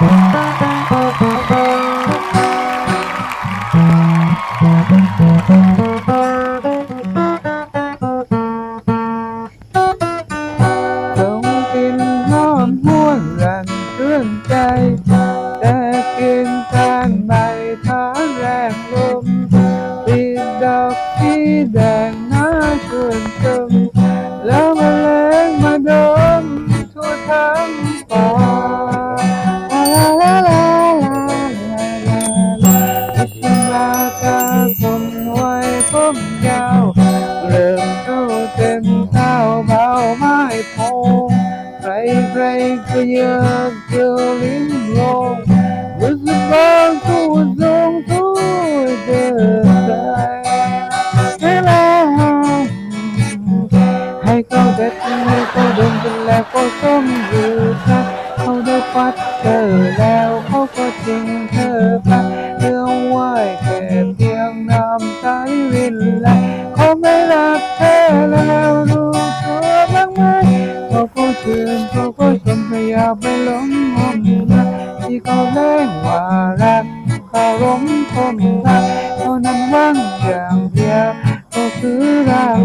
ส่งกลิ่นหอมหวนรันเรื่อนใจแต่ ผมยาวเริ่มเข้าเต็มเท้าเบาไม้พงใครใครก็อยากเจอลิ้นลงรู้สึกบางสู้ทรงสู้เดินใจเวลาให้เขาเด็ดให้เขาดมจนแล้วก็ส้มอยู่ทักเขาได้ปัดเธอแล้วเขาก็ทิ้งเธอ นแลเขาไม่รักเธอแล้วรู้ตัวบ้างไหมเขาก็ชื่นเขาก็ชมพยายามไปหลงงมรักที่เขาเล่นว่ารักเขาหลงทนรักเท่านั้นว่างอย่างเดียวก็คือร่าง